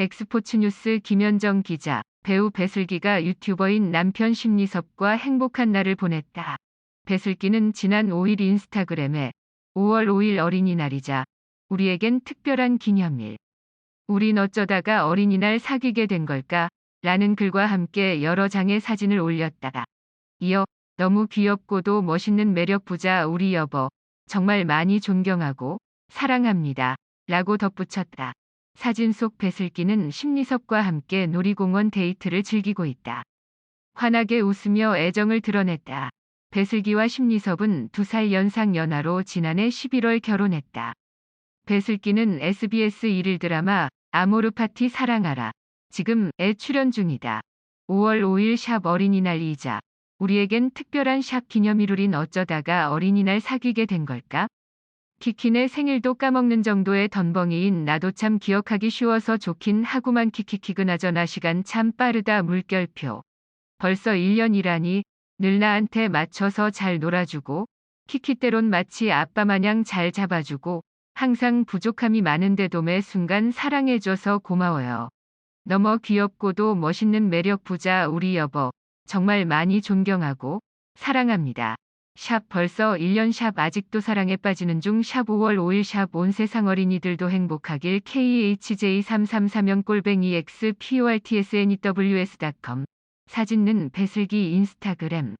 엑스포츠 뉴스 김현정 기자, 배우 배슬기가 유튜버인 남편 심리섭과 행복한 날을 보냈다. 배슬기는 지난 5일 인스타그램에 5월 5일 어린이날이자 우리에겐 특별한 기념일. 우린 어쩌다가 어린이날 사귀게 된 걸까? 라는 글과 함께 여러 장의 사진을 올렸다. 이어 너무 귀엽고도 멋있는 매력 부자 우리 여보. 정말 많이 존경하고 사랑합니다. 라고 덧붙였다. 사진 속 배슬기는 심리섭과 함께 놀이공원 데이트를 즐기고 있다. 환하게 웃으며 애정을 드러냈다. 배슬기와 심리섭은 두 살 연상 연하로 지난해 11월 결혼했다. 배슬기는 SBS 1일 드라마 아모르 파티 사랑하라. 지금 에 출연 중이다. 5월 5일 샵 어린이날이자 우리에겐 특별한 샵 기념일우린 어쩌다가 어린이날 사귀게 된 걸까? 키키네 생일도 까먹는 정도의 던벙이인 나도 참 기억하기 쉬워서 좋긴 하구만 키키키 그나저나 시간 참 빠르다 물결표. 벌써 1년이라니 늘 나한테 맞춰서 잘 놀아주고 키키 때론 마치 아빠 마냥 잘 잡아주고 항상 부족함이 많은데도 매 순간 사랑해줘서 고마워요. 너무 귀엽고도 멋있는 매력 부자 우리 여보. 정말 많이 존경하고 사랑합니다. 샵 벌써 1년 샵 아직도 사랑에 빠지는 중 샵 5월 5일 샵 온 세상 어린이들도 행복하길 KHJ333명 꼴뱅이 XPORTSNEWS.com 사진는 배슬기 인스타그램